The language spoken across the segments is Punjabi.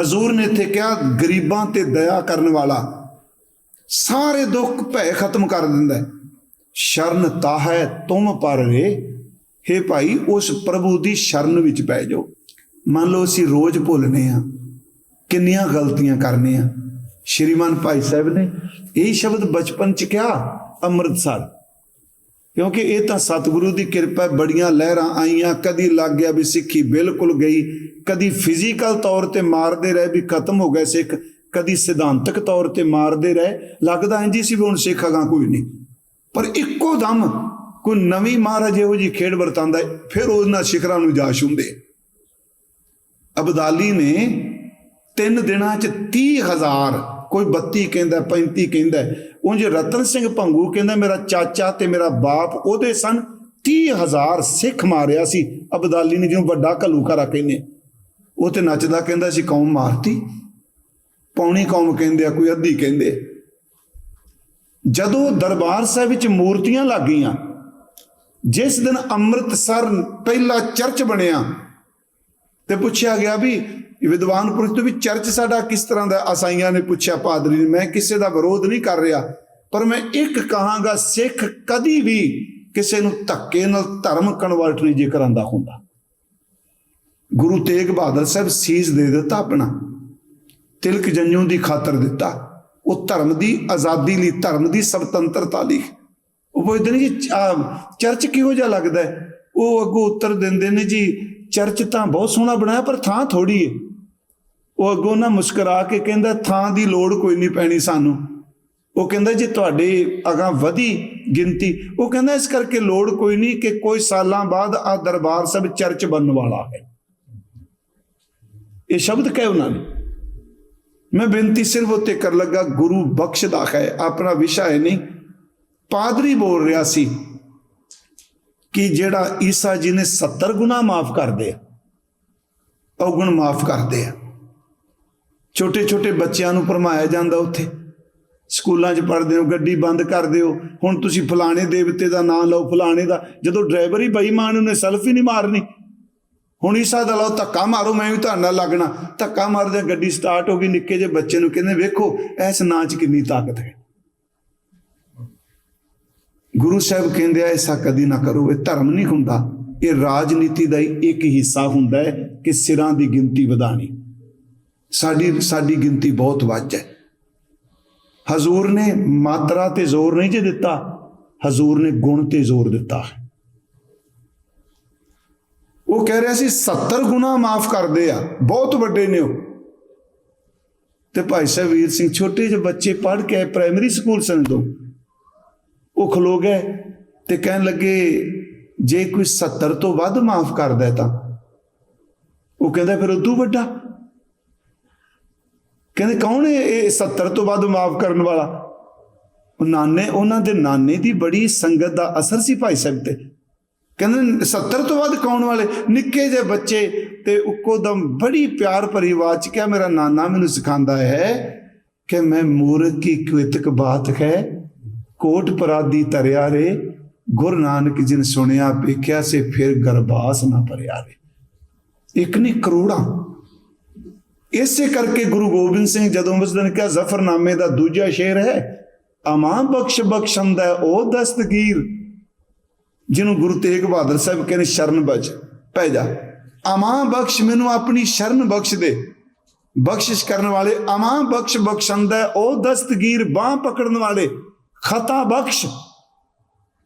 ਹਜ਼ੂਰ ਨੇ ਇੱਥੇ ਕਿਹਾ, ਗਰੀਬਾਂ ਤੇ ਦਇਆ ਕਰਨ ਵਾਲਾ ਸਾਰੇ ਦੁੱਖ ਭੈ ਖਤਮ ਕਰ ਦਿੰਦਾ ਹੈ। ਸ਼ਰਨ ਤਾਹੈ ਤੁਮ ਪਰ ਰੇ। ਹੇ ਭਾਈ, ਉਸ ਪ੍ਰਭੂ ਦੀ ਸ਼ਰਨ ਵਿੱਚ ਪੈ ਜਾਓ। ਮੰਨ ਲਓ ਅਸੀਂ ਰੋਜ਼ ਭੁੱਲਨੇ ਆ, ਕਿੰਨੀਆਂ ਗਲਤੀਆਂ ਕਰਨੇ ਆ। ਸ਼੍ਰੀਮਾਨ ਭਾਈ ਸਾਹਿਬ ਨੇ ਇਹ ਸ਼ਬਦ ਬਚਪਨ ਚ ਕਿਹਾ, ਅੰਮ੍ਰਿਤਸਰ। ਕਿਉਂਕਿ ਇਹ ਤਾਂ ਸਤਿਗੁਰੂ ਦੀ ਕਿਰਪਾ ਬੜੀਆਂ ਲਹਿਰਾਂ ਆਈਆਂ, ਕਦੀ ਲੱਗ ਗਿਆ ਵੀ ਸਿੱਖੀ ਬਿਲਕੁਲ ਗਈ, ਕਦੀ ਫਿਜ਼ੀਕਲ ਤੌਰ ਤੇ ਮਾਰਦੇ ਰਹੇ ਵੀ ਖਤਮ ਹੋ ਗਏ ਸਿੱਖ, ਕਦੀ ਸਿਧਾਂਤਕ ਤੌਰ ਤੇ ਮਾਰਦੇ ਰਹੇ, ਲੱਗਦਾ ਇੰਜੀ ਸੀ ਵੀ ਹੁਣ ਸਿੱਖ ਅਗਾਂਹ ਕੋਈ ਨਹੀਂ। ਪਰ ਇੱਕੋ ਦਮ ਕੋਈ ਨਵੀਂ ਮਹਾਰਾਜ ਇਹੋ ਜੀ ਖੇਡ ਵਰਤਾਂਦਾ ਫਿਰ ਉਹਨਾਂ ਸਿਖਰਾਂ ਨੂੰ ਜਾਸ਼ ਹੁੰਦੇ। ਅਬਦਾਲੀ ਨੇ ਤਿੰਨ ਦਿਨਾਂ ਚ 30000 ਕੋਈ 32 ਕਹਿੰਦਾ 35 ਕਹਿੰਦਾ, ਉਂਝ ਰਤਨ ਸਿੰਘ ਭੰਗੂ ਕਹਿੰਦਾ, ਮੇਰਾ ਚਾਚਾ ਤੇ ਮੇਰਾ ਬਾਪ ਉਹਦੇ ਸਨ 30000 ਸਿੱਖ ਮਾਰਿਆ ਸੀ। ਅਬਦਾਲੀ ਨੇ ਜਿਹਨੂੰ ਵੱਡਾ ਘਲੂਕਾਰਾ ਕਹਿੰਦੇ, ਉਹ ਤੇ ਨੱਚਦਾ ਕਹਿੰਦਾ ਸੀ, ਕੌਮ ਮਾਰਤੀ। ਪੌਣੀ ਕੌਮ ਕਹਿੰਦੇ ਆ, ਕੋਈ ਅੱਧੀ ਕਹਿੰਦੇ। ਜਦੋਂ ਦਰਬਾਰ ਸਾਹਿਬ ਵਿੱਚ ਮੂਰਤੀਆਂ ਲੱਗ ਗਈਆਂ ਜਿਸ ਦਿਨ ਅੰਮ੍ਰਿਤਸਰ ਪਹਿਲਾ ਚਰਚ ਬਣਿਆ, ਤੇ ਪੁੱਛਿਆ ਗਿਆ ਵੀ ਵਿਦਵਾਨ ਪੁਰਸ਼ ਤੋਂ ਵੀ ਚਰਚ ਸਾਡਾ ਕਿਸ ਤਰ੍ਹਾਂ ਦਾ ਅਸਾਈਆਂ ਨੇ ਪੁੱਛਿਆ ਪਾਦਰੀ ਨੇ, ਮੈਂ ਕਿਸੇ ਦਾ ਵਿਰੋਧ ਨਹੀਂ ਕਰ ਰਿਹਾ, ਪਰ ਮੈਂ ਇੱਕ ਕਹਾਂਗਾ, ਸਿੱਖ ਕਦੀ ਵੀ ਕਿਸੇ ਨੂੰ ਧੱਕੇ ਨਾਲ ਧਰਮ ਕਨਵਰਟ ਨਹੀਂ ਜੇ ਕਰਾਂਦਾ ਹੁੰਦਾ। ਗੁਰੂ ਤੇਗ ਬਹਾਦਰ ਸਾਹਿਬ ਸੀਸ ਦੇ ਦਿੱਤਾ ਆਪਣਾ, ਤਿਲਕ ਜੰਜੂ ਦੀ ਖਾਤਰ ਦਿੱਤਾ। ਉਹ ਧਰਮ ਦੀ ਆਜ਼ਾਦੀ ਲਈ, ਧਰਮ ਦੀ ਸੁਤੰਤਰਤਾ ਲਈ। ਉਹ ਪੁੱਛਦੇ ਨੇ ਜੀ ਚਰਚ ਕਿਹੋ ਜਿਹਾ ਲੱਗਦਾ ਉਹ ਅੱਗੋਂ ਉੱਤਰ ਦਿੰਦੇ ਨੇ ਜੀ, ਚਰਚ ਤਾਂ ਬਹੁਤ ਸੋਹਣਾ ਬਣਾਇਆ, ਪਰ ਥਾਂ ਥੋੜੀ ਏ ਉਹ ਅੱਗੋਂ ਨਾ ਮੁਸਕਰਾ ਕੇ ਕਹਿੰਦਾ, ਥਾਂ ਦੀ ਲੋੜ ਕੋਈ ਨਹੀਂ ਪੈਣੀ ਸਾਨੂੰ। ਉਹ ਕਹਿੰਦਾ, ਜੀ ਤੁਹਾਡੇ ਅਗਾਂ ਵਧੀ ਗਿਣਤੀ। ਉਹ ਕਹਿੰਦਾ, ਇਸ ਕਰਕੇ ਲੋੜ ਕੋਈ ਨਹੀਂ ਕਿ ਕੋਈ ਸਾਲਾਂ ਬਾਅਦ ਆ ਦਰਬਾਰ ਸਾਹਿਬ ਚਰਚ ਬਣਨ ਵਾਲਾ ਹੈ। ਇਹ ਸ਼ਬਦ ਕਹਿ ਉਹਨਾਂ ਨੇ। ਮੈਂ ਬੇਨਤੀ ਸਿਰਫ ਉੱਤੇ ਕਰ ਲੱਗਾ, ਗੁਰੂ ਬਖਸ਼ਦਾ ਹੈ, ਆਪਣਾ ਵਿਸ਼ਾ ਹੈ ਨਹੀਂ। ਪਾਦਰੀ ਬੋਲ ਰਿਹਾ ਸੀ ਕਿ ਜਿਹੜਾ ਈਸਾ ਜੀ ਨੇ 70 ਗੁਨਾ ਮਾਫ ਕਰਦੇ ਆ ਔਗਣ ਮਾਫ ਕਰਦੇ ਆ। ਛੋਟੇ ਛੋਟੇ ਬੱਚਿਆਂ ਨੂੰ ਪਰਮਾਇਆ ਜਾਂਦਾ ਉੱਥੇ। ਸਕੂਲਾਂ 'ਚ ਪੜ੍ਹਦੇ ਹੋ, ਗੱਡੀ ਬੰਦ ਕਰ ਦਿਓ ਹੁਣ ਤੁਸੀਂ ਫਲਾਣੇ ਦੇਵਤੇ ਦਾ ਨਾਮ ਲਓ, ਫਲਾਣੇ ਦਾ। ਜਦੋਂ ਡਰਾਈਵਰ ਹੀ ਬੇਈਮਾਨ ਉਹਨੇ ਸੈਲਫੀ ਨਹੀਂ ਮਾਰਨੀ। ਹੁਣ ਈਸਾ ਦਾ ਲਓ, ਧੱਕਾ ਮਾਰੋ, ਮੈਂ ਵੀ ਤੁਹਾਡੇ ਨਾਲ ਲੱਗਣਾ। ਧੱਕਾ ਮਾਰਦੇ ਗੱਡੀ ਸਟਾਰਟ ਹੋ ਗਈ, ਨਿੱਕੇ ਜਿਹੇ ਬੱਚੇ ਨੂੰ ਕਹਿੰਦੇ, ਵੇਖੋ, ਇਸ ਨਾਂ 'ਚ ਕਿੰਨੀ ਤਾਕਤ ਹੈ। ਗੁਰੂ ਸਾਹਿਬ ਕਹਿੰਦੇ ਆ, ਐਸਾ ਕਦੀ ਨਾ ਕਰੋ, ਇਹ ਧਰਮ ਨਹੀਂ ਹੁੰਦਾ। ਇਹ ਰਾਜਨੀਤੀ ਦਾ ਹੀ ਇੱਕ ਹਿੱਸਾ ਹੁੰਦਾ ਹੈ ਕਿ ਸਿਰਾਂ ਦੀ ਗਿਣਤੀ ਵਧਾਣੀ ਸਾਡੀ ਸਾਡੀ ਗਿਣਤੀ ਬਹੁਤ ਵੱਧ ਹੈ। ਹਜ਼ੂਰ ਨੇ ਮਾਤਰਾ ਤੇ ਜ਼ੋਰ ਨਹੀਂ ਜੇ ਦਿੱਤਾ ਹਜ਼ੂਰ ਨੇ ਗੁਣ ਤੇ ਜ਼ੋਰ ਦਿੱਤਾ ਉਹ ਕਹਿ ਰਿਹਾ ਸੀ 70 ਗੁਣਾ ਮਾਫ ਕਰਦੇ ਆ ਬਹੁਤ ਵੱਡੇ ਨੇ ਉਹ। ਤੇ ਭਾਈ ਸਾਹਿਬ ਵੀਰ ਸਿੰਘ ਛੋਟੇ ਜਿਹੇ ਬੱਚੇ ਪੜ੍ਹ ਕੇ ਪ੍ਰਾਇਮਰੀ ਸਕੂਲ ਸਨ ਤੋਂ ਉਹ ਖਲੋ ਗਏ ਤੇ ਕਹਿਣ ਲੱਗੇ ਜੇ ਕੋਈ 70 ਤੋਂ ਵੱਧ ਮਾਫ ਕਰਦਾ ਤਾਂ। ਉਹ ਕਹਿੰਦਾ ਫਿਰ ਉਦੋਂ ਵੱਡਾ। ਕਹਿੰਦੇ ਕੌਣ ਹੈ ਇਹ 70 ਤੋਂ ਵੱਧ ਮਾਫ ਕਰਨ ਵਾਲਾ? ਉਹ ਨਾਨੇ, ਉਹਨਾਂ ਦੇ ਨਾਨੇ ਦੀ ਬੜੀ ਸੰਗਤ ਦਾ ਅਸਰ ਸੀ ਭਾਈ ਸਾਹਿਬ ਤੇ। ਕਹਿੰਦੇ 70 ਤੋਂ ਵੱਧ ਕੌਣ ਵਾਲੇ? ਨਿੱਕੇ ਜਿਹੇ ਬੱਚੇ ਤੇ ਉੱਕੋ ਦਮ ਬੜੀ ਪਿਆਰ ਭਰੀ ਆਵਾਜ਼ ਚ ਕਿਹਾ, ਮੇਰਾ ਨਾਨਾ ਮੈਨੂੰ ਸਿਖਾਉਂਦਾ ਹੈ ਕਿ ਮੈਂ ਮੂਰਖ ਕੀ ਕਵਿਤਕ ਬਾਤ ਹੈ। ਕੋਟ ਪਰਾਦੀ ਤਰਿਆ ਰੇ, ਗੁਰੂ ਨਾਨਕ ਜਿਨ ਸੁਣਿਆ ਵੇਖਿਆ ਸੇ, ਫਿਰ ਗਰਬਾਸ ਨਾ ਭਰਿਆ ਰੇ। ਇੱਕ ਨਹੀਂ ਕਰੋੜਾਂ ਇਸੇ ਕਰਕੇ ਗੁਰੂ ਗੋਬਿੰਦ ਸਿੰਘ ਜਦੋਂ ਉਸ ਦਿਨ ਕਿਹਾ, ਜ਼ਫਰਨਾਮੇ ਦਾ ਦੂਜਾ ਸ਼ੇਰ ਹੈ, ਅਮਾਂ ਬਖਸ਼ ਬਖਸ਼ੰਦਾ ਉਹ ਦਸਤਗੀਰ। ਜਿਹਨੂੰ ਗੁਰੂ ਤੇਗ ਬਹਾਦਰ ਸਾਹਿਬ ਕਹਿੰਦੇ ਸ਼ਰਨ ਬਚ ਪੈ ਜਾ। ਅਮਾਂ ਬਖਸ਼ ਮੈਨੂੰ ਆਪਣੀ ਸ਼ਰਨ ਬਖਸ਼ ਦੇ। ਬਖਸ਼ਿਸ਼ ਕਰਨ ਵਾਲੇ ਅਮਾਂ ਬਖਸ਼ ਬਖਸ਼ੰਦਾ ਉਹ ਦਸਤਗੀਰ, ਬਾਹ ਪਕੜਨ ਵਾਲੇ। ਖਤਾ ਬਖਸ਼।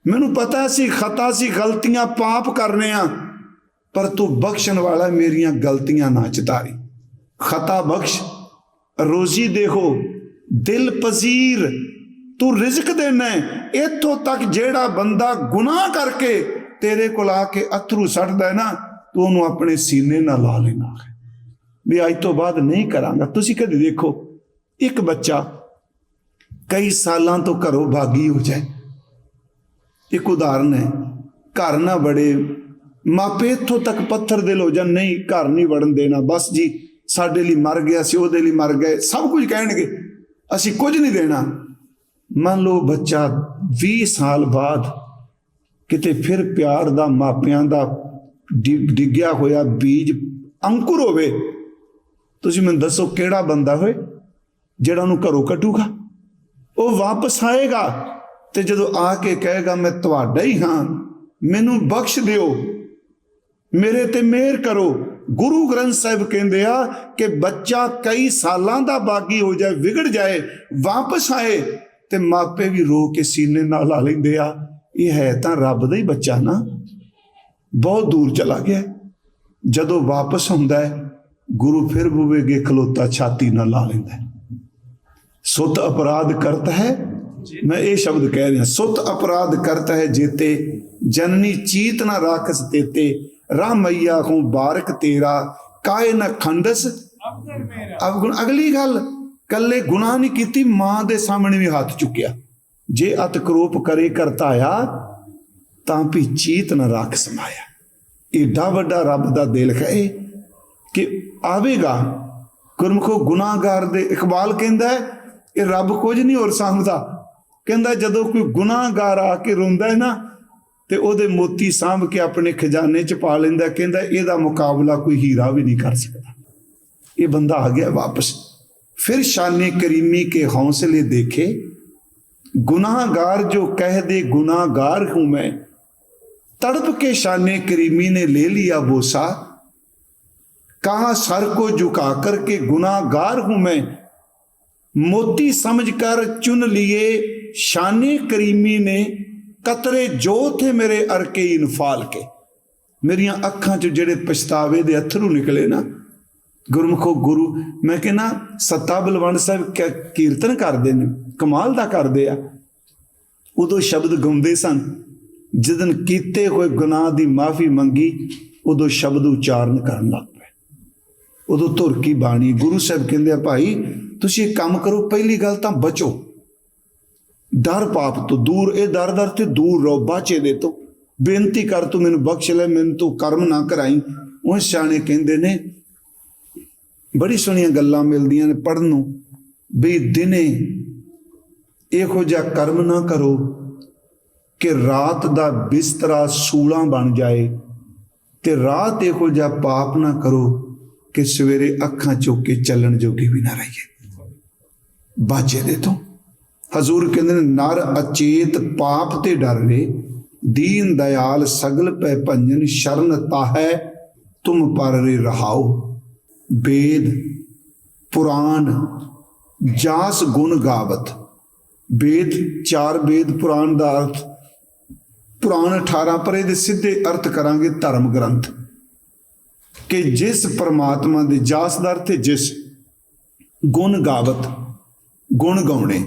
ਮੈਨੂੰ ਪਤਾ ਸੀ, ਖਤਾ ਸੀ, ਗਲਤੀਆਂ ਪਾਪ ਕਰਨੇ ਆ, ਪਰ ਤੂੰ ਬਖਸ਼ਣ ਵਾਲਾ ਮੇਰੀਆਂ ਗਲਤੀਆਂ ਨਾ ਚਿਤਾਰੀ। ਖਤਾ ਬਖਸ਼, ਰੋਜ਼ੀ ਦੇਖੋ, ਦਿਲ ਪਜ਼ੀਰ, ਤੂੰ ਰਿਜ਼ਕ ਦੇਣਾ ਇੱਥੋਂ ਤੱਕ ਜਿਹੜਾ ਬੰਦਾ ਗੁਨਾਹ ਕਰਕੇ ਤੇਰੇ ਕੋਲ ਆ ਕੇ ਅਥਰੂ ਸੱਟਦਾ ਹੈ ਨਾ, ਤੂੰ ਉਹਨੂੰ ਆਪਣੇ ਸੀਨੇ ਨਾਲ ਲਾ ਲੈਣਾ ਹੈ। ਵੀ ਅੱਜ ਤੋਂ ਬਾਅਦ ਨਹੀਂ ਕਰਾਂਗਾ। ਤੁਸੀਂ ਕਦੇ ਦੇਖੋ, ਇੱਕ ਬੱਚਾ ਕਈ ਸਾਲਾਂ ਤੋਂ ਘਰੋਂ ਬਾਗੀ ਹੋ ਜਾਏ। ਇੱਕ ਉਦਾਹਰਨ ਹੈ, ਘਰ ਨਾ ਬੜੇ ਮਾਪੇ ਇੱਥੋਂ ਤੱਕ ਪੱਥਰ ਦਿਲ ਹੋ ਜਾਣ ਨਹੀਂ, ਘਰ ਨਹੀਂ ਵੜਨ ਦੇਣਾ। ਬਸ ਜੀ ਸਾਡੇ ਲਈ ਮਰ ਗਿਆ ਸੀ ਉਹਦੇ ਲਈ ਮਰ ਗਏ, ਸਭ ਕੁਝ ਕਹਿਣਗੇ। ਅਸੀਂ ਕੁਝ ਨਹੀਂ ਦੇਣਾ। ਮੰਨ ਲਓ ਬੱਚਾ 20 ਸਾਲ ਬਾਅਦ ਕਿਤੇ ਫਿਰ ਪਿਆਰ ਦਾ, ਮਾਪਿਆਂ ਦਾ ਡਿ- ਡਿੱਗਿਆ ਹੋਇਆ ਬੀਜ ਅੰਕੁਰ ਹੋਵੇ, ਤੁਸੀਂ ਮੈਨੂੰ ਦੱਸੋ ਕਿਹੜਾ ਬੰਦਾ ਹੋਏ, ਜਿਹੜਾ ਉਹਨੂੰ ਘਰੋਂ ਕੱਢੂਗਾ? ਉਹ ਵਾਪਸ ਆਏਗਾ ਤੇ ਜਦੋਂ ਆ ਕੇ ਕਹੇਗਾ, ਮੈਂ ਤੁਹਾਡਾ ਹੀ ਹਾਂ, ਮੈਨੂੰ ਬਖਸ਼ ਦਿਓ, ਮੇਰੇ ਤੇ ਮਿਹਰ ਕਰੋ। ਗੁਰੂ ਗ੍ਰੰਥ ਸਾਹਿਬ ਕਹਿੰਦੇ ਆ ਕਿ ਬੱਚਾ ਕਈ ਸਾਲਾਂ ਦਾ ਬਾਗੀ ਹੋ ਜਾਏ, ਵਿਗੜ ਜਾਏ, ਵਾਪਸ ਆਏ ਤੇ ਮਾਪੇ ਵੀ ਰੋ ਕੇ ਸੀਨੇ ਨਾਲ ਲਾ ਲੈਂਦੇ ਆ। ਇਹ ਹੈ ਤਾਂ ਰੱਬ ਦਾ ਹੀ ਬੱਚਾ ਨਾ। ਬਹੁਤ ਦੂਰ ਚਲਾ ਗਿਆ। ਜਦੋਂ ਵਾਪਸ ਹੁੰਦਾ ਹੈ, ਗੁਰੂ ਫਿਰ ਬੁਵੇਗੇ ਖਲੋਤਾ ਛਾਤੀ ਨਾਲ ਲਾ ਲੈਂਦਾ ਸੁੱਤ ਅਪਰਾਧ ਕਰਤਾ ਹੈ ਮੈਂ ਇਹ ਸ਼ਬਦ ਕਹਿ ਰਿਹਾ ਸੁਤ ਅਪਰਾਧ ਕਰਤਾ ਹੈ ਜੇਤੇ ਜਨਨੀ ਚੀਤ ਨਾ ਰਾਖਸ ਤੇਤੇ ਰਾਮਈਆ ਹੂੰ ਬਾਰਕ ਤੇਰਾ ਕਾਇ ਨ ਖੰਡਸ। ਅਵਗੁਣ ਅਗਲੀ ਗੱਲ ਕੱਲੇ ਗੁਨਾਹ ਨਹੀਂ ਕੀਤੀ ਮਾਂ ਦੇ ਸਾਹਮਣੇ ਵੀ ਹੱਥ ਚੁੱਕਿਆ। ਜੇ ਅਤ ਕਰੋਪ ਕਰੇ ਕਰਤਾਇਆ ਤਾਂ ਵੀ ਚੀਤ ਨ ਰੱਖ ਸਮਾਇਆ ਏਡਾ ਵੱਡਾ ਰੱਬ ਦਾ ਦਿਲ ਹੈ ਕਿ ਆਵੇਗਾ ਗੁਰਮੁਖੋ ਗੁਨਾਹਗਾਰ ਦੇ ਇਕਬਾਲ ਕਹਿੰਦਾ ਹੈ ਇਹ ਰੱਬ ਕੁਝ ਨਹੀਂ ਹੋਰ ਸਮਝਦਾ ਕਹਿੰਦਾ ਜਦੋਂ ਕੋਈ ਗੁਨਾਹਗਾਰ ਆ ਕੇ ਰੋਂਦਾ ਹੈ ਨਾ ਤੇ ਉਹਦੇ ਮੋਤੀ ਸਾਂਭ ਕੇ ਆਪਣੇ ਖਜ਼ਾਨੇ 'ਚ ਪਾ ਲੈਂਦਾ ਹੈ। ਕਹਿੰਦਾ ਇਹਦਾ ਮੁਕਾਬਲਾ ਕੋਈ ਹੀਰਾ ਵੀ ਨਹੀਂ ਕਰ ਸਕਦਾ ਇਹ ਬੰਦਾ ਆ ਗਿਆ ਵਾਪਸ ਫਿਰ ਸ਼ਾਨੇ ਕਰੀਮੀ ਕੇ ਹੌਸਲੇ ਦੇਖੇ गुनाहगार जो कह दे गुनाहगार हूं मैं तड़प के शाने करीमी ने ले लिया बोसा कहा सर को झुका कर के गुनाहगार हूं मैं मोती समझकर चुन लिए ਸ਼ਾਨੀ ਕਰੀਮੀ ਨੇ ਕਤਰੇ ਜੋ ਹੈ ਮੇਰੇ ਅਰਕੇ ਇਨਫਾਲ ਕੇ। ਮੇਰੀਆਂ ਅੱਖਾਂ 'ਚ ਜਿਹੜੇ ਪਛਤਾਵੇ ਦੇ ਅਥਰੂ ਨਿਕਲੇ ਨਾ, ਗੁਰਮਖੋ ਗੁਰੂ, ਮੈਂ ਕਹਿੰਨਾ ਸੱਤਾ ਬਲਵੰਡ ਸਾਹਿਬ ਕੀਰਤਨ ਕਰਦੇ ਨੇ, ਕਮਾਲ ਦਾ ਕਰਦੇ ਆ। ਉਦੋਂ ਸ਼ਬਦ ਗਾਉਂਦੇ ਸਨ। ਜਦਨ ਕੀਤੇ ਹੋਏ ਗੁਨਾਹ ਦੀ ਮਾਫੀ ਮੰਗੀ, ਉਦੋਂ ਸ਼ਬਦ ਉਚਾਰਨ ਕਰਨ ਲੱਗ ਪਏ। ਉਦੋਂ ਧੁਰ ਕੀ ਬਾਣੀ, ਗੁਰੂ ਸਾਹਿਬ ਕਹਿੰਦੇ ਆ, ਭਾਈ, ਤੁਸੀਂ ਇਹ ਕੰਮ ਕਰੋ, ਪਹਿਲੀ ਗੱਲ ਤਾਂ ਬਚੋ। ਡਰ ਪਾਪ ਤੋਂ ਦੂਰ, ਇਹ ਦਰ ਦਰ ਤੇ ਦੂਰ ਰਹੋ ਬਾਚੇ ਦੇ ਤੋਂ। ਬੇਨਤੀ ਕਰ ਤੂੰ ਮੈਨੂੰ ਬਖਸ਼ ਲੈ, ਮੈਨੂੰ ਤੂੰ ਕਰਮ ਨਾ ਕਰਾਈ। ਉਹ ਸਿਆਣੇ ਕਹਿੰਦੇ ਨੇ, ਬੜੀ ਸੋਹਣੀਆਂ ਗੱਲਾਂ ਮਿਲਦੀਆਂ ਨੇ ਪੜਨ ਨੂੰ, ਵੀ ਦਿਨੇ ਇਹੋ ਜਿਹਾ ਕਰਮ ਨਾ ਕਰੋ ਕਿ ਰਾਤ ਦਾ ਬਿਸਤਰਾ ਸੂਲਾਂ ਬਣ ਜਾਏ ਤੇ ਰਾਤ ਇਹੋ ਜਿਹਾ ਪਾਪ ਨਾ ਕਰੋ ਕਿ ਸਵੇਰੇ ਅੱਖਾਂ ਚੁੱਕ ਕੇ ਚੱਲਣ ਜੋਗੇ ਵੀ ਨਾ ਰਹੀਏ। ਬਾਜੇ ਦੇ ਤੋਂ। ਹਜ਼ੂਰ ਕਹਿੰਦੇ ਨੇ, ਨਰ ਅਚੇਤ ਪਾਪ ਤੇ ਡਰ ਡਰੇ ਦੀਨ ਦਇਆਲ ਸਗਲ ਪੈ ਭੰਜਨ ਸ਼ਰਨ ਤਾਹੈ, ਤੁਮ ਪਰ ਰੇ ਰਹਾਓ ਵੇਦ, ਪੁਰਾਣ, ਜਾਸ ਗੁਣ ਗਾਵਤ। ਬੇਦ ਚਾਰ ਬੇਦ ਪੁਰਾਣ ਦਾ ਅਰਥ, ਪੁਰਾਣ 18 ਪਰੇ ਦੇ ਸਿੱਧੇ ਅਰਥ ਕਰਾਂਗੇ ਧਰਮ ਗ੍ਰੰਥ। ਕਿ ਜਿਸ ਪਰਮਾਤਮਾ ਦੇ ਜਾਸ ਦਾ ਅਰਥ ਜਿਸ, ਗੁਣ ਗਾਵਤ, ਗੁਣ ਗਾਉਣੇ।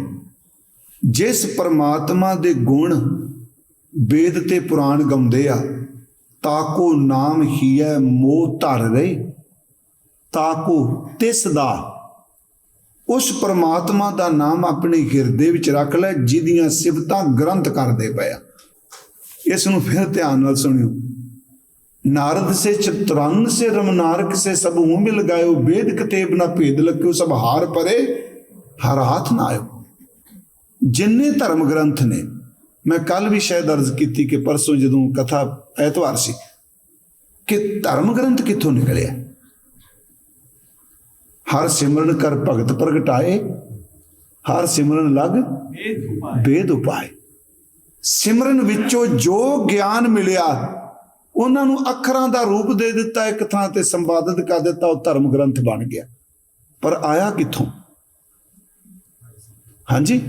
ਜਿਸ ਪਰਮਾਤਮਾ ਦੇ ਗੁਣ ਵੇਦ ਤੇ ਪੁਰਾਣ ਗਾਉਂਦੇ ਆ ਤਾਕੋ ਨਾਮ ਹੀ ਹੈ ਮੋਹ ਧਰ ਰਹੇ ਤਾਕੋ ਤਿਸ ਦਾ। ਉਸ ਪਰਮਾਤਮਾ ਦਾ ਨਾਮ ਆਪਣੇ ਹਿਰਦੇ ਵਿੱਚ ਰੱਖ ਲੈ, ਜਿਹਦੀਆਂ ਸਿਫਤਾਂ ਗ੍ਰੰਥ ਕਰਦੇ ਪਏ ਇਸ ਨੂੰ ਫਿਰ ਧਿਆਨ ਨਾਲ ਸੁਣਿਓ। ਨਾਰਦ ਸੇ ਚਤੁਰੰਗ ਸੇ ਰਮਨਾਰਕ ਸੇ ਸਭ ਹੂੰ ਮਿਲ ਗਾਇਓ, ਵੇਦ ਕਤੇਬ ਨਾ ਭੇਦ ਲਕਿਓ ਸਭ ਹਾਰ ਪਰੇ, ਹਰ ਹਾਥ ਨਾ ਆਇਓ। ਜਿੰਨੇ ਧਰਮ ਗ੍ਰੰਥ ਨੇ, ਮੈਂ ਕੱਲ ਵੀ ਸ਼ਾਇਦ ਅਰਜ਼ ਕੀਤੀ ਕਿ ਪਰਸੋਂ ਜਦੋਂ ਕਥਾ ਐਤਵਾਰ ਸੀ, ਕਿ ਧਰਮ ਗ੍ਰੰਥ ਕਿੱਥੋਂ ਨਿਕਲਿਆ? ਹਰ ਸਿਮਰਨ ਕਰ ਭਗਤ ਪ੍ਰਗਟਾਏ, ਹਰ ਸਿਮਰਨ ਲਗ ਬੇਦ ਉਪਾਏ। ਸਿਮਰਨ ਵਿੱਚੋਂ ਜੋ ਗਿਆਨ ਮਿਲਿਆ, ਉਹਨਾਂ ਨੂੰ ਅੱਖਰਾਂ ਦਾ ਰੂਪ ਦੇ ਦਿੱਤਾ, ਇੱਕ ਥਾਂ ਤੇ ਸੰਪਾਦਿਤ ਕਰ ਦਿੱਤਾ, ਉਹ ਧਰਮ ਗ੍ਰੰਥ ਬਣ ਗਿਆ। ਪਰ ਆਇਆ ਕਿੱਥੋਂ? ਹਾਂਜੀ?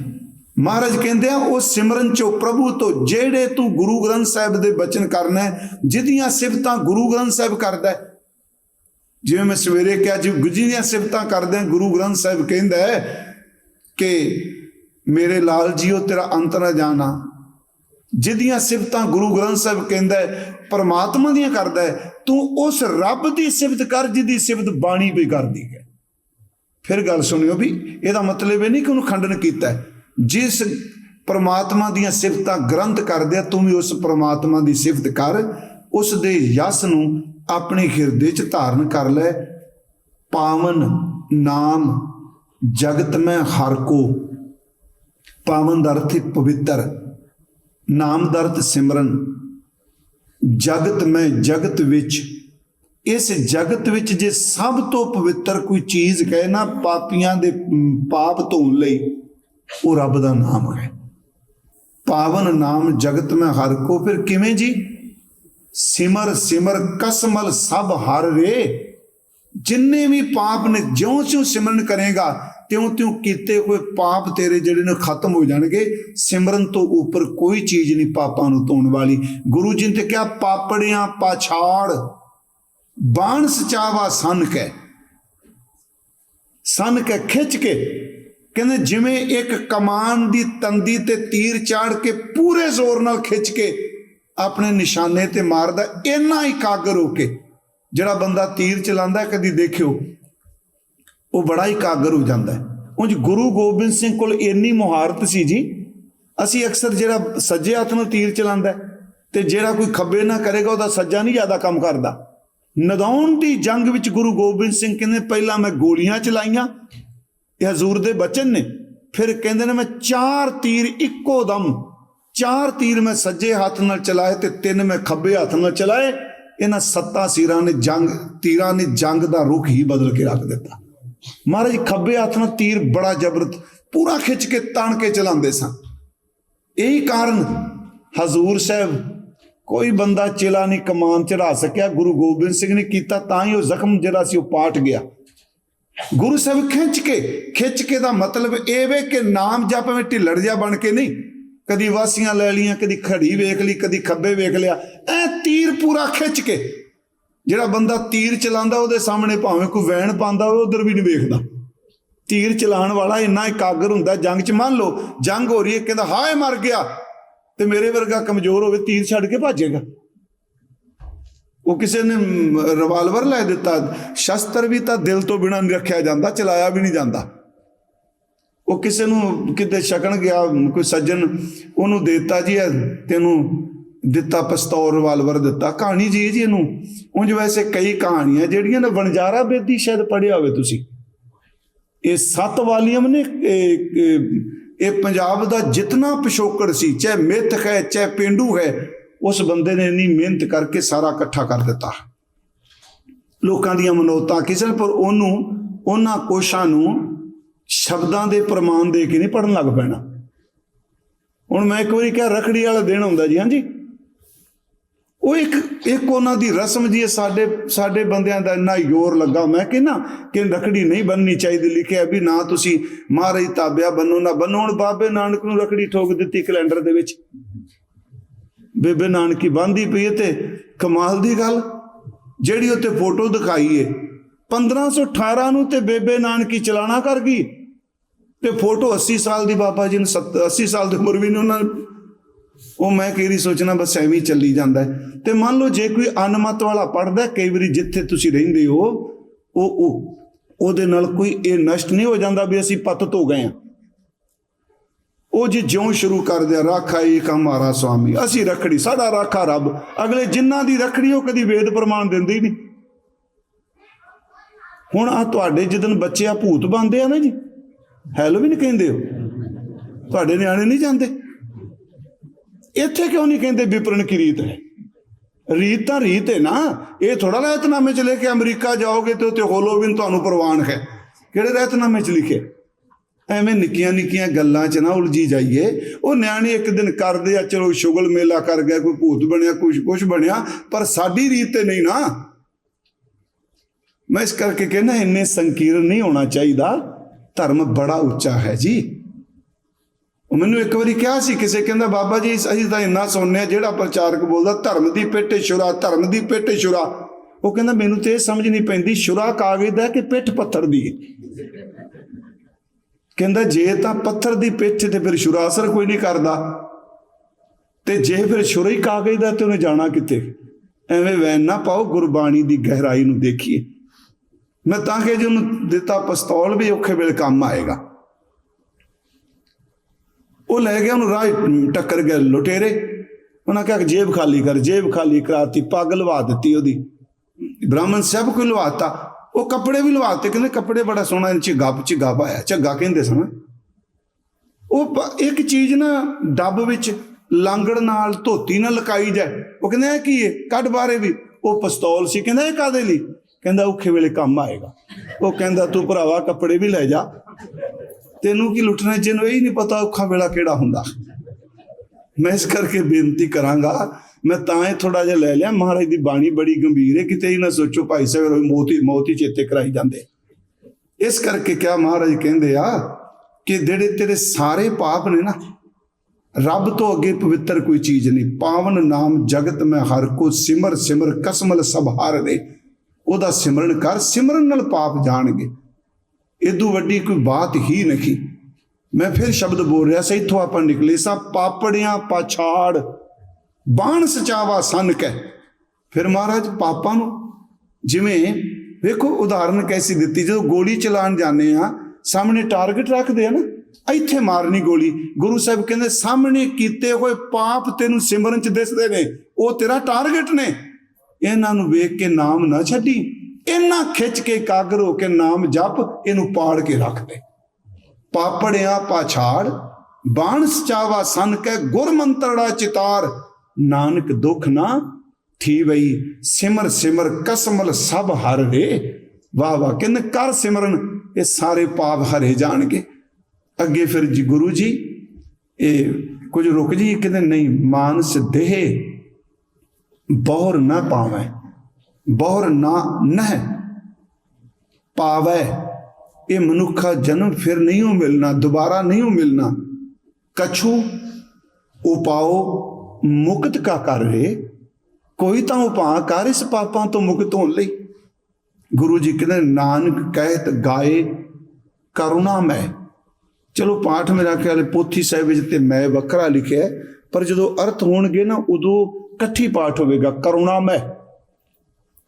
ਮਹਾਰਾਜ ਕਹਿੰਦੇ ਆ, ਉਹ ਸਿਮਰਨ ਚੋਂ ਪ੍ਰਭੂ ਤੋਂ ਜਿਹੜੇ ਤੂੰ ਗੁਰੂ ਗ੍ਰੰਥ ਸਾਹਿਬ ਦੇ ਬਚਨ ਕਰਨਾ ਜਿਹਦੀਆਂ ਸਿਫਤਾਂ ਗੁਰੂ ਗ੍ਰੰਥ ਸਾਹਿਬ ਕਰਦਾ ਜਿਵੇਂ ਮੈਂ ਸਵੇਰੇ ਕਿਹਾ ਜੀ ਜਿਹਦੀਆਂ ਸਿਫਤਾਂ ਕਰਦੇ ਆ, ਗੁਰੂ ਗ੍ਰੰਥ ਸਾਹਿਬ ਕਹਿੰਦਾ ਕਿ ਮੇਰੇ ਲਾਲ ਜੀਓ, ਤੇਰਾ ਅੰਤ ਨਾ ਜਾਣਾ। ਜਿਹਦੀਆਂ ਸਿਫਤਾਂ ਗੁਰੂ ਗ੍ਰੰਥ ਸਾਹਿਬ ਕਹਿੰਦਾ ਪਰਮਾਤਮਾ ਦੀਆਂ ਕਰਦਾ ਹੈ, ਤੂੰ ਉਸ ਰੱਬ ਦੀ ਸਿਫਤ ਕਰ, ਜਿਹਦੀ ਸਿਫਤ ਬਾਣੀ ਵੀ ਕਰਦੀ ਹੈ। ਫਿਰ ਗੱਲ ਸੁਣਿਓ ਵੀ, ਇਹਦਾ ਮਤਲਬ ਇਹ ਨਹੀਂ ਕਿ ਉਹਨੂੰ ਖੰਡਨ ਕੀਤਾ ਹੈ। ਜਿਸ ਪਰਮਾਤਮਾ ਦੀਆਂ ਸਿਫਤਾਂ ਗ੍ਰੰਥ ਕਰਦੇ ਆ, ਤੂੰ ਵੀ ਉਸ ਪਰਮਾਤਮਾ ਦੀ ਸਿਫਤ ਕਰ, ਉਸ ਦੇ ਯਸ ਨੂੰ ਆਪਣੇ ਹਿਰਦੇ 'ਚ ਧਾਰਨ ਕਰ ਲੈ। ਪਾਵਨ ਨਾਮ ਜਗਤ ਮੈਂ ਹਰ ਕੋ। ਪਾਵਨ ਦਾ ਅਰਥ ਪਵਿੱਤਰ, ਨਾਮ ਦਾ ਅਰਥ ਸਿਮਰਨ। ਜਗਤ ਮੈਂ ਜਗਤ ਵਿੱਚ, ਇਸ ਜਗਤ ਵਿੱਚ ਜੇ ਸਭ ਤੋਂ ਪਵਿੱਤਰ ਕੋਈ ਚੀਜ਼ ਕਹੇ ਨਾ, ਪਾਪੀਆਂ ਦੇ ਪਾਪ ਧੋਣ ਲਈ ਉਹ ਰੱਬ ਦਾ ਨਾਮ ਹੈ। ਪਾਵਨ ਨਾਮ ਜਗਤ ਮੈਂ ਹਰ ਕੋ, ਫਿਰ ਕਿਵੇਂ ਜੀ? ਸਿਮਰ ਸਿਮਰ, ਕਸਮਲ ਸਭ ਹਰ ਰੇ। ਜਿੰਨੇ ਵੀ ਪਾਪ ਨੇ ਜਿਉਂ-ਜਿਉਂ ਸਿਮਰਨ ਕਰੇਗਾ, ਤਿਉਂ-ਤਿਉਂ ਕੀਤੇ ਹੋਏ ਪਾਪ ਤੇਰੇ ਜਿਹੜੇ ਨੇ ਖਤਮ ਹੋ ਜਾਣਗੇ। ਸਿਮਰਨ ਤੋਂ ਉੱਪਰ ਕੋਈ ਚੀਜ਼ ਨਹੀਂ ਪਾਪਾਂ ਨੂੰ ਧੋਣ ਵਾਲੀ। ਗੁਰੂ ਜੀ ਨੇ ਤੇ ਕਿਹਾ, ਪਾਪੜਿਆਂ ਪਾਛਾੜ। ਬਾਣ ਸਚਾਵਾ ਸਨ ਕੈ। ਸਨ ਕੈ ਖਿੱਚ ਕੇ। ਕਹਿੰਦੇ ਜਿਵੇਂ ਇੱਕ ਕਮਾਨ ਦੀ ਤੰਦੀ ਤੇ ਤੀਰ ਚਾੜ ਕੇ ਪੂਰੇ ਜ਼ੋਰ ਨਾਲ ਖਿੱਚ ਕੇ ਆਪਣੇ ਨਿਸ਼ਾਨੇ ਤੇ ਮਾਰਦਾ, ਇੰਨਾ ਹੀ ਕਾਗਰ ਹੋ ਕੇ ਜਿਹੜਾ ਬੰਦਾ ਤੀਰ ਚਲਾਉਂਦਾ ਕਦੀ ਦੇਖਿਓ, ਉਹ ਬੜਾ ਹੀ ਕਾਗਰ ਹੋ ਜਾਂਦਾ ਹੈ। ਉਂਝ ਗੁਰੂ ਗੋਬਿੰਦ ਸਿੰਘ ਕੋਲ ਇੰਨੀ ਮੁਹਾਰਤ ਸੀ ਜੀ, ਅਸੀਂ ਅਕਸਰ ਜਿਹੜਾ ਸੱਜੇ ਹੱਥ ਨੂੰ ਤੀਰ ਚਲਾਉਂਦਾ ਤੇ ਜਿਹੜਾ ਕੋਈ ਖੱਬੇ ਨਾ ਕਰੇਗਾ, ਉਹਦਾ ਸੱਜਾ ਨਹੀਂ ਜ਼ਿਆਦਾ ਕੰਮ ਕਰਦਾ। ਨਦੌਣ ਦੀ ਜੰਗ ਵਿੱਚ ਗੁਰੂ ਗੋਬਿੰਦ ਸਿੰਘ ਕਹਿੰਦੇ, ਪਹਿਲਾਂ ਮੈਂ ਗੋਲੀਆਂ ਚਲਾਈਆਂ ਇਹ ਹਜ਼ੂਰ ਦੇ ਬਚਨ ਨੇ। ਫਿਰ ਕਹਿੰਦੇ ਨੇ, ਮੈਂ ਚਾਰ ਤੀਰ ਇੱਕੋ ਦਮ, ਚਾਰ ਤੀਰ ਮੈਂ ਸੱਜੇ ਹੱਥ ਨਾਲ ਚਲਾਏ ਤੇ ਤਿੰਨ ਮੈਂ ਖੱਬੇ ਹੱਥ ਨਾਲ ਚਲਾਏ। ਇਹਨਾਂ ਸੱਤਾਂ ਸੀਰਾਂ ਨੇ ਜੰਗ, ਤੀਰਾਂ ਨੇ ਜੰਗ ਦਾ ਰੁਖ ਹੀ ਬਦਲ ਕੇ ਰੱਖ ਦਿੱਤਾ। ਮਹਾਰਾਜ, ਖੱਬੇ ਹੱਥ ਨਾਲ ਤੀਰ ਬੜਾ ਜਬਰਤ ਪੂਰਾ ਖਿੱਚ ਕੇ ਤਾਣ ਕੇ ਚਲਾਉਂਦੇ ਸਨ। ਇਹੀ ਕਾਰਨ ਹਜ਼ੂਰ ਸਾਹਿਬ, ਕੋਈ ਬੰਦਾ ਚਿਲਾ ਨਹੀਂ ਕਮਾਨ ਚੜਾ ਸਕਿਆ। ਗੁਰੂ ਗੋਬਿੰਦ ਸਿੰਘ ਨੇ ਕੀਤਾ, ਤਾਂ ਹੀ ਉਹ ਜ਼ਖਮ ਜਿਹੜਾ ਸੀ ਉਹ ਪਾਟ ਗਿਆ। ਗੁਰੂ ਸਾਹਿਬ ਖਿੱਚ ਕੇ ਖਿੱਚ ਕੇ ਦਾ ਮਤਲਬ ਇਹ ਵੇ ਕਿ ਨਾਮ ਜਪਵੇਂ ਢਿੱਲੜ ਜਿਹਾ ਬਣ ਕੇ ਨਹੀਂ, ਕਦੀ ਵਾਸੀਆਂ ਲੈ ਲੀਆਂ ਕਦੀ ਖੜੀ ਵੇਖ ਲਈ, ਕਦੀ ਖੱਬੇ ਵੇਖ ਲਿਆ, ਐ ਤੀਰ ਪੂਰਾ ਖਿੱਚ ਕੇ। ਜਿਹੜਾ ਬੰਦਾ ਤੀਰ ਚਲਾਉਂਦਾ, ਉਹਦੇ ਸਾਹਮਣੇ ਭਾਵੇਂ ਕੋਈ ਵੈਣ ਪਾਉਂਦਾ ਹੋਵੇ ਉਧਰ ਵੀ ਨਹੀਂ ਵੇਖਦਾ। ਤੀਰ ਚਲਾਉਣ ਵਾਲਾ ਇੰਨਾ ਇਕਾਗਰ ਹੁੰਦਾ, ਜੰਗ 'ਚ ਮੰਨ ਲਓ, ਜੰਗ ਹੋ ਰਹੀ ਹੈ, ਕਹਿੰਦਾ, ਹਾਏ ਮਰ ਗਿਆ, ਤੇ ਮੇਰੇ ਵਰਗਾ ਕਮਜ਼ੋਰ ਹੋਵੇ, ਤੀਰ ਛੱਡ ਕੇ ਭੱਜੇਗਾ। ਉਹ ਕਿਸੇ ਨੇ ਰਿਵਾਲਵਰ ਲੈ ਦਿੱਤਾ, ਸ਼ਸਤਰ ਵੀ ਤਾਂ ਦਿਲ ਤੋਂ ਬਿਨਾਂ ਨਹੀਂ ਰੱਖਿਆ ਜਾਂਦਾ, ਚਲਾਇਆ ਵੀ ਨਹੀਂ ਜਾਂਦਾ। ਉਹ ਕਿਸੇ ਨੂੰ ਕਿਤੇ ਛਕਣ ਗਿਆ, ਕੋਈ ਸੱਜਣ, ਉਹਨੂੰ ਦੇਤਾ ਜੀ ਤੈਨੂੰ ਦਿੱਤਾ ਪਿਸਤੌਲ ਰਿਵਾਲਵਰ ਦਿੱਤਾ। ਕਹਾਣੀ ਜੀ ਜੀ ਇਹਨੂੰ। ਉਂਝ ਵੈਸੇ ਕਈ ਕਹਾਣੀਆਂ ਜਿਹੜੀਆਂ ਨਾ, ਵਣਜਾਰਾ ਬੇਦੀ ਸ਼ਾਇਦ ਪੜਿਆ ਹੋਵੇ ਤੁਸੀਂ। ਇਹ ਸੱਤ ਵਾਲੀਅਮ ਨੇ ਇਹ- ਪੰਜਾਬ ਦਾ ਜਿਤਨਾ ਪਿਛੋਕੜ ਸੀ, ਚਾਹੇ ਮਿੱਥ ਹੈ, ਚਾਹੇ ਪਿੰਡੂ ਹੈ ਉਸ ਬੰਦੇ ਨੇ ਇੰਨੀ ਮਿਹਨਤ ਕਰਕੇ ਸਾਰਾ ਇਕੱਠਾ ਕਰ ਦਿੱਤਾ। ਲੋਕਾਂ ਦੀਆਂ ਮਨੋਤਾਂ ਕਿਸੇ ਪਰ ਉਹਨੂੰ, ਉਹਨਾਂ ਕੋਸ਼ਾਂ ਨੂੰ ਸ਼ਬਦਾਂ ਦੇ ਪ੍ਰਮਾਣ ਦੇ ਕੇ ਨਹੀਂ ਪੜਨ ਲੱਗ ਪੈਣਾ। ਹੁਣ ਮੈਂ ਇੱਕ ਵਾਰੀ ਕਿਹਾ, ਰਖੜੀ ਵਾਲਾ ਦਿਨ ਹੁੰਦਾ ਜੀ, ਹਾਂਜੀ। ਉਹ ਇੱਕ ਇੱਕ ਉਹਨਾਂ ਦੀ ਰਸਮ ਜੀ ਸਾਡੇ ਸਾਡੇ ਬੰਦਿਆਂ ਦਾ ਇੰਨਾ ਜ਼ੋਰ ਲੱਗਾ। ਮੈਂ ਕਹਿੰਨਾ ਕਿ ਰਖੜੀ ਨਹੀਂ ਬੰਨਣੀ ਚਾਹੀਦੀ, ਲਿਖਿਆ ਵੀ ਨਾ ਤੁਸੀਂ ਮਹਾਰਾਜ ਤਾਬਿਆ ਬੰਨੋ, ਨਾ ਬੰਨੋ। ਹੁਣ ਬਾਬੇ ਨਾਨਕ ਨੂੰ ਰਖੜੀ ਠੋਕ ਦਿੱਤੀ ਕੈਲੰਡਰ ਦੇ ਵਿੱਚ। ਬੇਬੇ ਨਾਨਕੀ ਬੰਦੀ ਪਈ ਹੈ ਤੇ ਕਮਾਲ ਦੀ ਗੱਲ, ਜਿਹੜੀ ਉੱਤੇ ਫੋਟੋ ਦਿਖਾਈ ਏ 1518 ਨੂੰ ਤੇ ਬੇਬੇ ਨਾਨਕੀ ਚਲਾਣਾ ਕਰ ਗਈ, ਤੇ ਫੋਟੋ 80 ਸਾਲ ਦੀ ਬਾਬਾ ਜੀ ਨੂੰ 70 80 ਸਾਲ ਦੀ ਉਮਰ ਵੀ ਨੇ ਉਹਨਾਂ ਉਹ ਮੈਂ ਕਿਹੜੀ ਸੋਚਣਾ, ਬਸ ਐਵੇਂ ਚੱਲੀ ਜਾਂਦਾ ਹੈ। ਤੇ ਮੰਨ ਲਓ ਜੇ ਕੋਈ ਅਨਮਤ ਵਾਲਾ ਪੜਦਾ ਕਈ ਵਾਰੀ ਜਿੱਥੇ ਤੁਸੀਂ ਰਹਿੰਦੇ ਹੋ, ਉਹ ਉਹ, ਉਹਦੇ ਨਾਲ ਕੋਈ ਇਹ ਨਸ਼ਟ ਨਹੀਂ ਹੋ ਜਾਂਦਾ ਵੀ ਅਸੀਂ ਪਤਤ ਹੋ ਗਏ ਆ ਉਹ ਜੀ ਜਿਉਂ ਸ਼ੁਰੂ ਕਰ ਦਿਆ ਰਾਖਾ ਏਕ ਹਮਾਰਾ ਸੁਆਮੀ ਅਸੀਂ ਰਖੜੀ, ਸਾਡਾ ਰਾਖਾ ਰੱਬ। ਅਗਲੇ ਜਿਨ੍ਹਾਂ ਦੀ ਰਖੜੀ, ਉਹ ਕਦੀ ਵੇਦ ਪ੍ਰਮਾਣ ਦਿੰਦੇ ਹੀ ਨਹੀਂ। ਹੁਣ ਆ ਤੁਹਾਡੇ ਜਿੱਦਨ ਬੱਚੇ ਆ, ਭੂਤ ਬੰਦੇ ਆ ਨਾ ਜੀ। ਹੈਲੋਵੀਨ ਕਹਿੰਦੇ ਹੋ ਤੁਹਾਡੇ ਨਿਆਣੇ ਨਹੀਂ ਜਾਂਦੇ। ਇੱਥੇ ਕਿਉਂ ਨਹੀਂ ਕਹਿੰਦੇ ਵਿਪਰਨ ਕੀ ਰੀਤ ਹੈ? ਰੀਤ ਤਾਂ ਰੀਤ ਹੈ ਨਾ। ਇਹ ਥੋੜਾ ਰਹਿਤਨਾਮੇ ਚ ਲੈ ਕੇ ਅਮਰੀਕਾ ਜਾਓਗੇ ਤੇ ਉੱਥੇ ਹੋਲੋਵਿਨ ਤੁਹਾਨੂੰ ਪ੍ਰਵਾਨ ਹੈ। ਕਿਹੜੇ ਰਹਿਤਨਾਮੇ ਚ ਲਿਖੇ ਐਵੇਂ ਨਿੱਕੀਆਂ ਨਿੱਕੀਆਂ ਗੱਲਾਂ 'ਚ ਨਾ ਉਲਝੀ ਜਾਈਏ। ਉਹ ਨਿਆਣੇ ਇੱਕ ਦਿਨ ਕਰਦੇ ਆ, ਚਲੋ ਸ਼ੁਗਲ ਮੇਲਾ ਕਰ ਗਿਆ, ਕੋਈ ਭੂਤ ਬਣਿਆ ਕੁਝ ਕੁਝ ਬਣਿਆ, ਪਰ ਸਾਡੀ ਰੀਤ ਤੇ ਨਹੀਂ ਨਾ। ਮੈਂ ਇਸ ਕਰਕੇ ਕਹਿੰਦਾ, ਇੰਨੇ ਸੰਕੀਰਨ ਨਹੀਂ ਹੋਣਾ ਚਾਹੀਦਾ। ਧਰਮ ਬੜਾ ਉੱਚਾ ਹੈ ਜੀ। ਉਹ ਮੈਨੂੰ ਇੱਕ ਵਾਰੀ ਕਿਹਾ ਸੀ, ਕਿਸੇ ਕਹਿੰਦਾ, ਬਾਬਾ ਜੀ, ਅਸੀਂ ਤਾਂ ਇੰਨਾ ਸੁਣਨੇ ਆ, ਜਿਹੜਾ ਪ੍ਰਚਾਰਕ ਬੋਲਦਾ, ਧਰਮ ਦੀ ਪਿੱਠ ਸ਼ੁਰਾ ਧਰਮ ਦੀ ਪਿੱਠ ਸ਼ੁਰਾ ਉਹ ਕਹਿੰਦਾ, ਮੈਨੂੰ ਤੇ ਇਹ ਸਮਝ ਨਹੀਂ ਪੈਂਦੀ ਸ਼ੁਰਾ ਕਾਗਜ਼ ਦਾ ਕਿ ਪਿੱਠ ਪੱਥਰ ਦੀ ਕਹਿੰਦਾ, ਜੇ ਤਾਂ ਪੱਥਰ ਦੀ ਪਿੱਠ ਤੇ ਫਿਰ ਸ਼ੁਰਾ ਅਸਰ ਕੋਈ ਨਹੀਂ ਕਰਦਾ। ਤੇ ਜੇ ਫਿਰ ਸ਼ੁਰਾ ਹੀ ਕਾਗਜ਼ ਦਾ ਤੇ ਉਹਨੇ ਜਾਣਾ ਕਿੱਥੇ? ਐਵੇਂ ਵੈਨ ਨਾ ਪਾਓ, ਗੁਰਬਾਣੀ ਦੀ ਗਹਿਰਾਈ ਨੂੰ ਦੇਖੀਏ। ਮੈਂ ਤਾਂ ਕਿ ਜੇ ਉਹਨੂੰ ਦਿੱਤਾ ਪਿਸਤੌਲ ਵੀ ਔਖੇ ਵੇਲੇ ਕੰਮ ਆਏਗਾ। ਉਹ ਲੈ ਗਿਆ, ਉਹਨੂੰ ਰਾਹ ਟੱਕਰ ਗਿਆ ਲੁਟੇਰੇ। ਉਹਨਾਂ ਕਿਹਾ ਕਿ ਜੇਬ ਖਾਲੀ ਕਰ, ਜੇਬ ਖਾਲੀ ਕਰਾਤੀ, ਪੱਗ ਲਵਾ ਦਿੱਤੀ ਉਹਦੀ। ਬ੍ਰਾਹਮਣ ਸਭ ਕੋਈ ਲਵਾਤਾ ਉਹ ਕੱਪੜੇ ਵੀ ਲਵਾਤੇ, ਕਹਿੰਦੇ ਕੱਪੜੇ ਬੜਾ ਸੋਹਣਾ ਇੰਚ ਗੱਪ ਚ ਗੱਪ ਆਇਆ, ਝੱਗਾ ਕਹਿੰਦੇ ਸਨ। ਉਹ ਇੱਕ ਚੀਜ਼ ਨਾ ਡੱਬ ਵਿੱਚ ਲਾਂਗੜ ਨਾਲ ਧੋਤੀ ਨਾਲ ਲਕਾਈ ਜਾਏ, ਉਹ ਕਹਿੰਦੇ ਇਹ ਕੀ ਹੈ ਕੱਢ ਬਾਰੇ ਵੀ। ਉਹ ਪਿਸਤੌਲ ਸੀ, ਕਹਿੰਦਾ ਇਹ ਕਾਦੇ ਲਈ? ਕਹਿੰਦਾ ਔਖੇ ਵੇਲੇ ਕੰਮ ਆਏਗਾ। ਉਹ ਕਹਿੰਦਾ ਤੂੰ ਭਰਾਵਾ ਕੱਪੜੇ ਵੀ ਲੈ ਜਾ। ਤੈਨੂੰ ਕੀ ਲੁੱਟਣਾ, ਜਿਹਨੂੰ ਇਹ ਨਹੀਂ ਪਤਾ ਔਖਾ ਵੇਲਾ ਕਿਹੜਾ ਹੁੰਦਾ। ਮੈਂ ਇਸ ਕਰਕੇ ਬੇਨਤੀ ਕਰਾਂਗਾ ਮੈਂ ਤਾਂ ਇਹ ਥੋੜਾ ਜਿਹਾ ਲੈ ਲਿਆ। ਮਹਾਰਾਜ ਦੀ ਬਾਣੀ ਬੜੀ ਗੰਭੀਰ ਹੈ। ਕਿਤੇ ਇਹ ਨਾ ਸੋਚੋ ਭਾਈ ਸਾਹਿਬ ਰੋਈ ਮੌਤ ਚੇਤੇ ਕਰਾਈ ਜਾਂਦੇ। ਇਸ ਕਰਕੇ ਕਿਹਾ ਮਹਾਰਾਜ ਕਹਿੰਦੇ ਆ ਕਿ ਜਿਹੜੇ ਤੇਰੇ ਸਾਰੇ ਪਾਪ ਨੇ ਨਾ, ਰੱਬ ਤੋਂ ਅੱਗੇ ਪਵਿੱਤਰ ਕੋਈ ਚੀਜ਼ ਨਹੀਂ। ਪਾਵਨ ਨਾਮ ਜਗਤ ਮੈਂ ਹਰ ਕੋ ਸਿਮਰ ਸਿਮਰ ਕਸਮਲ ਸਭ ਹਾਰ ਦੇ ਉਹਦਾ ਸਿਮਰਨ ਕਰ, ਸਿਮਰਨ ਨਾਲ ਪਾਪ ਜਾਣਗੇ। ਇਦੋਂ ਵੱਡੀ ਕੋਈ ਬਾਤ ਹੀ ਨਹੀਂ। ਮੈਂ ਫਿਰ ਸ਼ਬਦ ਬੋਲ ਰਿਹਾ, ਸੀ ਇੱਥੋਂ ਆਪਾਂ ਨਿਕਲੇ, ਸਾਂ ਪਾਪੜੀਆਂ ਪਾਛਾੜ। ਬਾਣ ਸਚਾਵਾ ਸਨ ਕੈ ਫਿਰ ਮਹਾਰਾਜ ਪਾਪਾਂ ਨੂੰ ਜਿਵੇਂ, ਵੇਖੋ ਉਦਾਹਰਨ ਕੈਸੀ ਦਿੱਤੀ, ਜਦੋਂ ਗੋਲੀ ਚਲਾਉਣ ਜਾਂਦੇ ਆ ਸਾਹਮਣੇ ਟਾਰਗੇਟ ਰੱਖਦੇ ਆ ਨਾ, ਇੱਥੇ ਮਾਰਨੀ ਗੋਲੀ। ਗੁਰੂ ਸਾਹਿਬ ਕਹਿੰਦੇ, ਸਾਹਮਣੇ ਕੀਤੇ ਹੋਏ ਪਾਪ ਤੈਨੂੰ ਸਿਮਰਨ ਚ ਦਿਸਦੇ ਨੇ, ਉਹ ਤੇਰਾ ਟਾਰਗੇਟ ਨੇ। ਇਹਨਾਂ ਨੂੰ ਵੇਖ ਕੇ ਨਾਮ ਨਾ ਛੱਡੀ। ਇਹਨਾਂ ਖਿੱਚ ਕੇ ਕਾਗਰ ਹੋ ਕੇ ਨਾਮ ਜਪ, ਇਹਨੂੰ ਪਾੜ ਕੇ ਰੱਖ ਦੇ। ਪਾਪੜਿਆ ਪਾਛਾੜ, ਬਾਣ ਸਚਾਵਾ ਸਨ ਕੈ ਗੁਰ ਮੰਤਰੜਾ ਚਿਤਾਰ ਨਾਨਕ ਦੁਖ ਨਾ ਥੀ ਵਈ ਸਿਮਰ ਸਿਮਰ ਕਸਮਲ ਸਭ ਹਰ ਰੇ ਵਾਹ ਵਾਹ ਕਹਿੰਦੇ ਕਰ ਸਿਮਰਨ, ਇਹ ਸਾਰੇ ਪਾਪ ਹਰੇ ਜਾਣਗੇ। ਅੱਗੇ ਫਿਰ ਜੀ ਗੁਰੂ ਜੀ, ਇਹ ਕੁਝ ਰੁਕ ਜੀ ਕਹਿੰਦੇ ਨਹੀਂ, ਮਾਨਸ ਦੇਹ ਬਹੁਰ ਨਾ ਪਾਵੈ ਬੌਰ ਨਾ ਨਹਿ ਪਾਵੈ। ਇਹ ਮਨੁੱਖਾ ਜਨਮ ਫਿਰ ਨਹੀਂ ਹੋ ਮਿਲਣਾ ਦੁਬਾਰਾ ਨਹੀਂ ਹੋ ਮਿਲਣਾ ਕਛੂ ਉਪਾਓ ਮੁਕਤ ਕਾ ਕਰ ਰਹੇ, ਕੋਈ ਤਾਂ ਉਪਾਅ ਕਰ ਇਸ ਪਾਪਾਂ ਤੋਂ ਮੁਕਤ ਹੋਣ ਲਈ। ਗੁਰੂ ਜੀ ਕਹਿੰਦੇ, ਨਾਨਕ ਕਹਿਤ ਗਾਏ ਕਰੁਣਾ ਮੈਂ। ਚਲੋ ਪਾਠ ਮੇਰਾ ਖਿਆਲ ਪੋਥੀ ਸਾਹਿਬ ਵਿੱਚ ਤੇ ਮੈਂ ਵੱਖਰਾ ਲਿਖਿਆ ਪਰ ਜਦੋਂ ਅਰਥ ਹੋਣਗੇ ਨਾ ਉਦੋਂ ਇਕੱਠੀ ਪਾਠ ਹੋਵੇਗਾ, ਕਰੁਣਾ ਮੈਂ।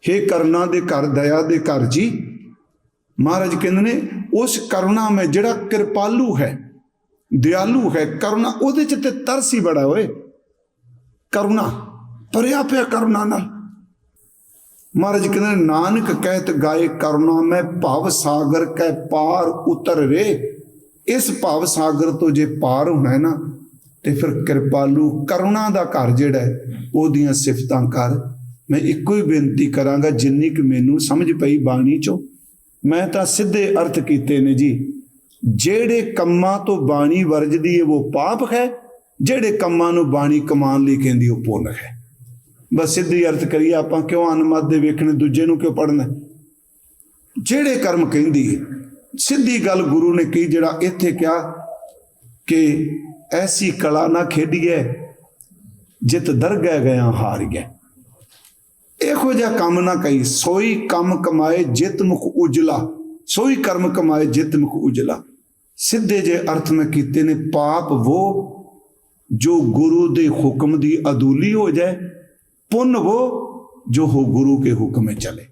ਹੇ ਕਰਨਾ ਦੇ ਘਰ, ਦਇਆ ਦੇ ਘਰ ਜੀ। ਮਹਾਰਾਜ ਕਹਿੰਦੇ ਨੇ, ਉਸ ਕਰੁਣਾ ਮੈਂ ਜਿਹੜਾ ਕਿਰਪਾਲੂ ਹੈ, ਦਿਆਲੂ ਹੈ, ਕਰੁਣਾ ਉਹਦੇ ਚ ਤੇ ਤਰਸ ਹੀ ਬੜਾ ਓਏ। ਕਰੁਣਾ, ਭਰਿਆ ਪਿਆ ਕਰੁਣਾ ਨਾਲ। ਮਹਾਰਾਜ ਕਹਿੰਦੇ ਨਾਨਕ ਕਹਿਤ ਗਾਏ ਕਰੁਣਾ, ਮੈਂ ਭਵ ਸਾਗਰ ਕੈ ਪਾਰ ਉਤਰ ਰੇ। ਇਸ ਭਵ ਸਾਗਰ ਤੋਂ ਜੇ ਪਾਰ ਹੋਣਾ ਨਾ, ਤੇ ਫਿਰ ਕਿਰਪਾਲੂ ਕਰੁਣਾ ਦਾ ਘਰ ਜਿਹੜਾ ਉਹਦੀਆਂ ਸਿਫਤਾਂ ਕਰ। ਮੈਂ ਇੱਕੋ ਹੀ ਬੇਨਤੀ ਕਰਾਂਗਾ, ਜਿੰਨੀ ਕਿ ਮੈਨੂੰ ਸਮਝ ਪਈ ਬਾਣੀ ਚੋਂ, ਮੈਂ ਤਾਂ ਸਿੱਧੇ ਅਰਥ ਕੀਤੇ ਨੇ ਜੀ। ਜਿਹੜੇ ਕੰਮਾਂ ਤੋਂ ਬਾਣੀ ਵਰਜਦੀ ਹੈ, ਉਹ ਪਾਪ ਹੈ ਜਿਹੜੇ ਕੰਮਾਂ ਨੂੰ ਬਾਣੀ ਕਮਾਉਣ ਲਈ ਕਹਿੰਦੀ ਉਹ ਪੁੰਨ ਹੈ। ਬਸ ਸਿੱਧੀ ਅਰਥ ਕਰੀਏ, ਆਪਾਂ ਕਿਉਂ ਅਨਮਤ ਦੇ ਵੇਖਣੇ, ਦੂਜੇ ਨੂੰ ਕਿਉਂ ਪੜਨਾ ਜਿਹੜੇ ਕਰਮ ਕਹਿੰਦੀ ਸਿੱਧੀ ਗੱਲ ਗੁਰੂ ਨੇ ਕਹੀ, ਜਿਹੜਾ ਇੱਥੇ ਕਿਹਾ ਕਿ ਐਸੀ ਕਲਾ ਨਾ ਖੇਡੀਏ ਜਿਤ ਦਰਗਹਿ ਗਿਆ ਹਾਰ ਗਿਆ ਇਹੋ ਜਿਹਾ ਕੰਮ ਨਾ ਕਹੀ, ਸੋਈ ਕੰਮ ਕਮਾਏ, ਜਿਤ ਮੁਖ ਉਜਲਾ। ਸੋਈ ਕਰਮ ਕਮਾਏ, ਜਿਤ ਮੁਖ ਉਜਲਾ। ਸਿੱਧੇ ਜੇ ਅਰਥ ਮੈਂ ਕੀਤੇ ਨੇ, ਪਾਪ ਉਹ ਜੋ ਗੁਰੂ ਦੇ ਹੁਕਮ ਦੀ ਅਦੂਲੀ ਹੋ ਜਾਏ ਪੁੰਨ ਉਹ ਜੋ ਹੋ ਗੁਰੂ ਕੇ ਹੁਕਮ में चले